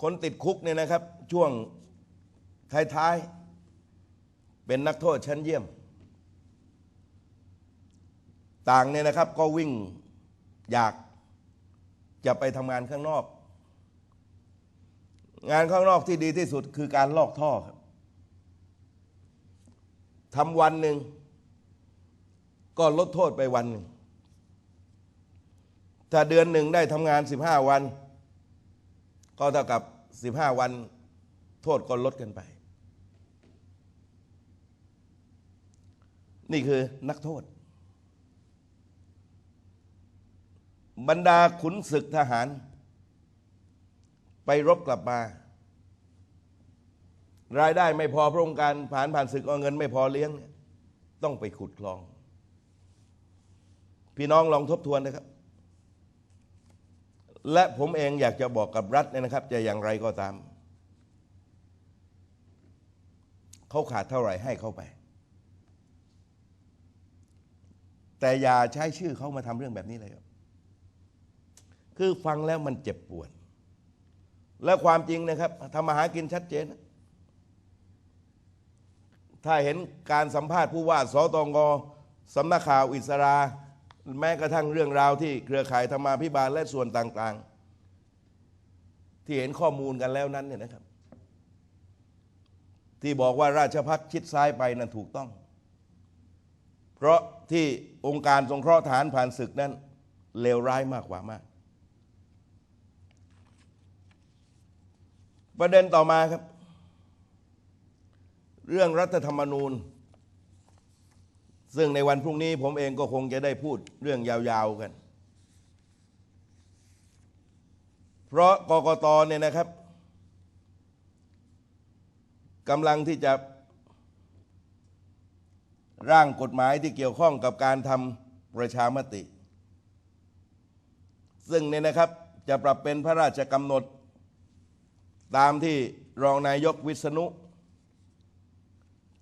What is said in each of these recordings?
คนติดคุกเนี่ยนะครับ ช่วงท้ายๆเป็นนักโทษชั้นเยี่ยม ต่างเนี่ยนะครับก็วิ่งอยากจะไปทำงานข้างนอก งานข้างนอกที่ดีที่สุดคือการลอกท่อครับทำวันหนึ่งก็ลดโทษไปวันหนึ่งถ้าเดือนหนึ่งได้ทำงาน 15 วัน ก็เท่ากับ 15 วันโทษก็ลดกันไป นี่คือนักโทษ บรรดาขุนศึกทหาร ไปรบกลับมา รายได้ไม่พอพระองค์การผ่านผ่านศึกเอาเงินไม่พอเลี้ยง ต้องไปขุดคลอง พี่น้องลองทบทวนนะครับ และผมเองอยากจะบอกกับรัฐเนี่ยนะครับ จะอย่างไรก็ตาม เขาขาดเท่าไหร่ให้เขาไป แต่อย่าใช้ชื่อเขามาทำเรื่องแบบนี้เลยครับ คือฟังแล้วมันเจ็บปวด และความจริงนะครับทำมาหากินชัดเจน ถ้าเห็นการสัมภาษณ์ผู้ว่าสตงสำนักข่าวอิสรา แม้กระทั่งเรื่องราวที่เครือข่ายธรรมาภิบาลและส่วนต่างๆ ที่เห็นข้อมูลกันแล้วนั้นเนี่ยนะครับ ที่บอกว่าราชพักชิดซ้ายไปนั้นถูกต้อง เพราะที่องค์การสงเคราะห์ทหารผ่านศึกนั้นเลวร้ายมากกว่ามาก ประเด็นต่อมาครับ เรื่องรัฐธรรมนูญ ซึ่งในวันพรุ่งนี้ผมเองก็คงจะได้พูดเรื่องยาวๆกัน เพราะกกตเนี่ยนะครับกำลังที่จะร่างกฎหมายที่เกี่ยวข้องกับการทำประชามติ ซึ่งเนี่ยนะครับจะปรับเป็นพระราชกำหนด ตามที่รองนายกวิษณุ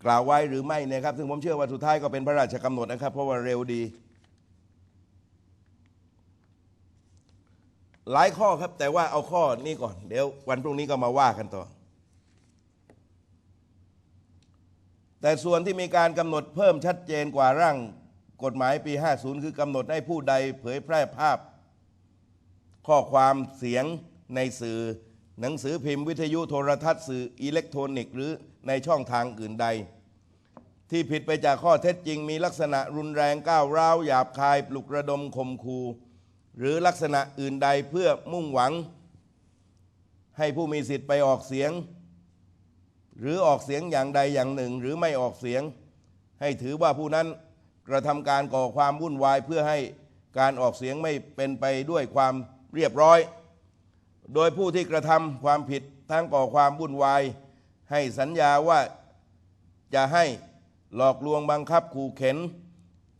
กล่าวไว้หรือไม่เนะครับ ซึ่งผมเชื่อว่าสุดท้ายก็เป็นพระราชกำหนดนะครับ เพราะว่าเร็วดี หลายข้อครับ แต่ว่าเอาข้อนี้ก่อน เดี๋ยววันพรุ่งนี้ก็มาว่ากันต่อ แต่ส่วนที่มีการกำหนดเพิ่มชัดเจนกว่าร่างกฎหมายปี 50 คือกำหนดให้ผู้ใดเผยแพร่ภาพ ข้อความเสียงในสื่อ หนังสือพิมพ์วิทยุโทรทัศน์สื่ออิเล็กทรอนิกส์หรือ ในช่องทางอื่นใด ที่ผิดไปจากข้อเท็จจริง มีลักษณะรุนแรงก้าวร้าวหยาบคาย ปลุกระดมข่มขู่หรือลักษณะอื่นใดเพื่อมุ่งหวัง ให้ผู้มีสิทธิ์ไปออกเสียง หรือออกเสียงอย่างใดอย่างหนึ่ง หรือไม่ออกเสียง ให้ถือว่าผู้นั้นกระทำการก่อความวุ่นวายเพื่อให้การออกเสียงไม่เป็นไปด้วยความเรียบร้อย โดยผู้ที่กระทำความผิดทั้งก่อความวุ่นวาย ให้สัญญาว่าจะให้หลอกลวงบังคับขู่เข็น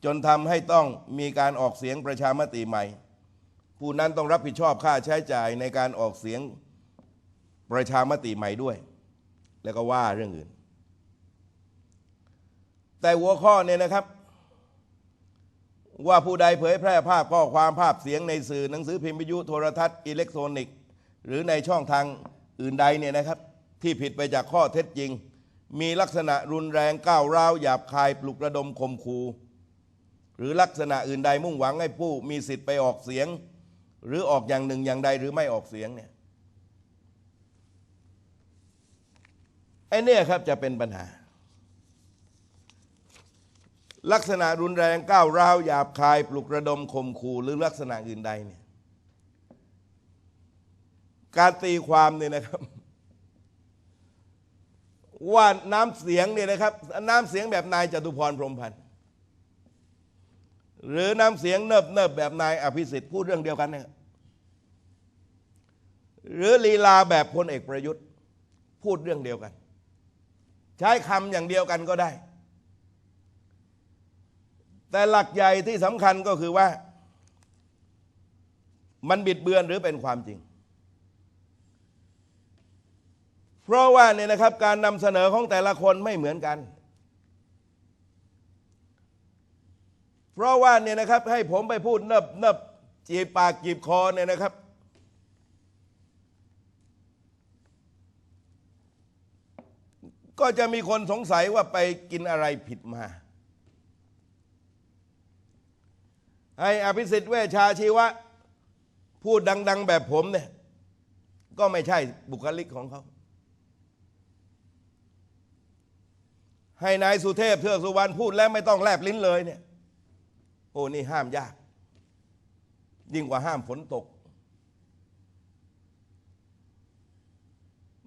จนทำให้ต้องมีการออกเสียงประชามติใหม่ ผู้นั้นต้องรับผิดชอบค่าใช้จ่ายในการออกเสียงประชามติใหม่ด้วย แล้วก็ว่าเรื่องอื่น แต่หัวข้อเนี่ยนะครับ ว่าผู้ใดเผยแพร่ภาพข้อความภาพเสียงในสื่อหนังสือพิมพ์วิทยุโทรทัศน์อิเล็กทรอนิกส์หรือในช่องทางอื่นใดเนี่ยนะครับ ที่ผิดไปจากข้อเท็จจริง มีลักษณะรุนแรงก้าวร้าวหยาบคายปลุกระดมข่มขู่หรือลักษณะอื่นใดมุ่งหวังให้ผู้มีสิทธิ์ไปออกเสียง หรือออกอย่างหนึ่งอย่างใดหรือไม่ออกเสียงเนี่ยไอ้เนี่ยครับจะเป็นปัญหา ลักษณะรุนแรงก้าวร้าวหยาบคาย ปลุกระดมข่มขู่หรือลักษณะอื่นใดเนี่ยการตีความเนี่ยนะครับ ว่าน้ำเสียงเนี่ยนะครับน้ำเสียงแบบนายจตุพรพรมพันธ์หรือน้ำเสียงเนิบเนิบแบบนายอภิสิทธิ์พูดเรื่องเดียวกันเนี่ยหรือลีลาแบบพลเอกประยุทธ์ พูดเรื่องเดียวกัน ใช้คำอย่างเดียวกันก็ได้ แต่หลักใหญ่ที่สำคัญก็คือว่า มันบิดเบือนหรือเป็นความจริง เพราะว่าเนี่ยนะครับการนำเสนอของแต่ละคนไม่เหมือนกัน เพราะว่าเนี่ยนะครับให้ผมไปพูดเนิบเนิบจีบปากจีบคอเนี่ยนะครับ ก็จะมีคนสงสัยว่าไปกินอะไรผิดมาให้อภิสิทธิ์เวชชาชีวะ พูดดัง ๆ แบบผมเนี่ย ก็ไม่ใช่บุคลิกของเขา ให้นายสุเทพเทือกสุวรรณพูดแล้วไม่ต้องแลบลิ้นเลยเนี่ย โอ้นี่ห้ามยาก ยิ่งกว่าห้ามฝนตก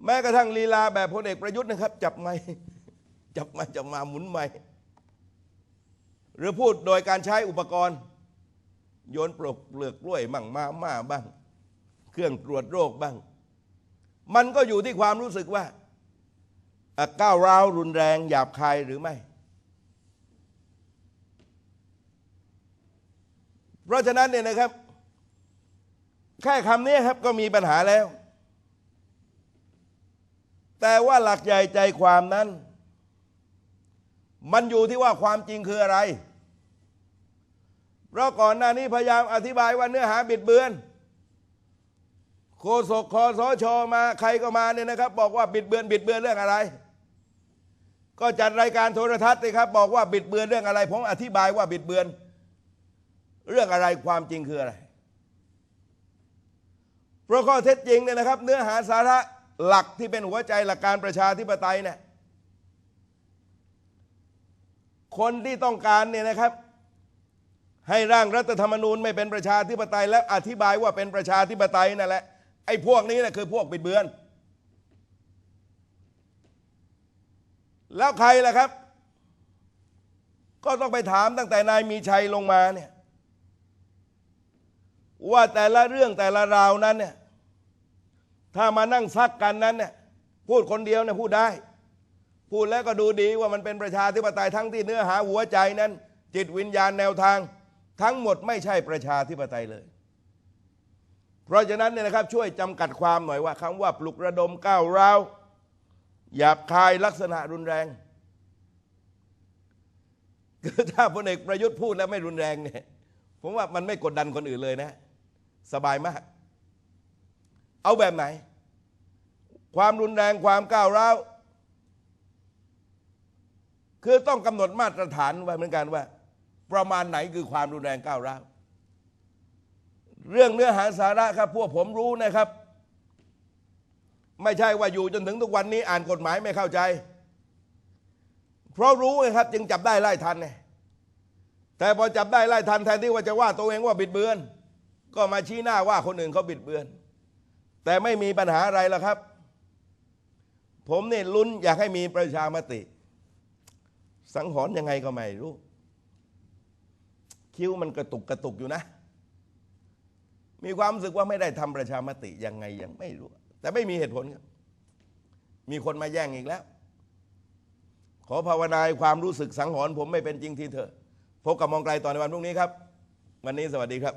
แม้กระทั่งลีลาแบบพลเอกประยุทธ์นะครับ จับไม้จับม้จับมาหมุนไม้หรือพูดโดยการใช้อุปกรณ์ โยนปลกเปลือกกล้วยบ้างมาม่าบ้าง เครื่องตรวจโรคบ้าง มันก็อยู่ที่ความรู้สึกว่า ก้าวร้าวรุนแรงหยาบคายหรือไม่ เพราะฉะนั้นเนี่ยนะครับ แค่คำนี้ครับก็มีปัญหาแล้ว แต่ว่าหลักใหญ่ใจความนั้น มันอยู่ที่ว่าความจริงคืออะไร เพราะก่อนหน้านี้พยายามอธิบายว่าเนื้อหาบิดเบือนโฆษกคอสชมาใครก็มาเนี่ยนะครับ บอกว่าบิดเบือนบิดเบือนเรื่องอะไร ก็จัดรายการโทรทัศน์เลยครับ บอกว่าบิดเบือนเรื่องอะไร ผมอธิบายว่าบิดเบือน เรื่องอะไรความจริงคืออะไร เพราะข้อเท็จจริงเนี่ยนะครับ เนื้อหาสาระหลักที่เป็นหัวใจหลักการประชาธิปไตยเนี่ยคนที่ต้องการเนี่ยนะครับ ให้ร่างรัฐธรรมนูญไม่เป็นประชาธิปไตย และอธิบายว่าเป็นประชาธิปไตยนั่นแหละไอ้พวกนี้แหละคือพวกบิดเบือน แล้วใครล่ะครับ ก็ต้องไปถามตั้งแต่นายมีชัยลงมาเนี่ยว่าแต่ละเรื่องแต่ละราวนั้นเนี่ยถ้ามานั่งซักกันนั้นเนี่ยพูดคนเดียวเนี่ยพูดได้ พูดแล้วก็ดูดีว่ามันเป็นประชาธิปไตยทั้งที่เนื้อหาหัวใจนั้น จิตวิญญาณแนวทาง ทั้งหมดไม่ใช่ประชาธิปไตยเลย เพราะฉะนั้นเนี่ยนะครับช่วยจำกัดความหน่อยว่าคำว่าปลุกระดมก้าวร้าว หยาบคายลักษณะรุนแรงคือถ้าพลเอกประยุทธ์พูดแล้วไม่รุนแรงเนี่ยผมว่ามันไม่กดดันคนอื่นเลยนะ สบายมาก เอาแบบไหน ความรุนแรงความก้าวร้าวคือต้องกำหนดมาตรฐานไว้เหมือนกันว่า ประมาณไหนคือความรุนแรงก้าวร้าวเรื่องเนื้อหาสาระครับ พวกผมรู้นะครับ ไม่ใช่ว่าอยู่จนถึงทุกวันนี้อ่านกฎหมายไม่เข้าใจ เพราะรู้ไงครับ จึงจับได้ไล่ทันไงแต่พอจับได้ไล่ทันแทนที่ว่าจะว่าตัวเองว่าบิดเบือน ก็มาชี้หน้าว่าคนอื่นเขาบิดเบือน แต่ไม่มีปัญหาอะไรแล้วครับ ผมเนี่ลุ้นอยากให้มีประชามติ สังหรณ์ยังไงก็ไม่รู้ คิ้วมันกระตุกกระตุกอยู่นะ มีความรู้สึกว่าไม่ได้ทำประชามติยังไงยังไม่รู้ แต่ไม่มีเหตุผลครับ มีคนมาแย่งอีกแล้ว ขอภาวนาความรู้สึกสังหรณ์ผมไม่เป็นจริงทีเถอะ พบกับมองไกลต่อในวันพรุ่งนี้ครับ วันนี้สวัสดีครับ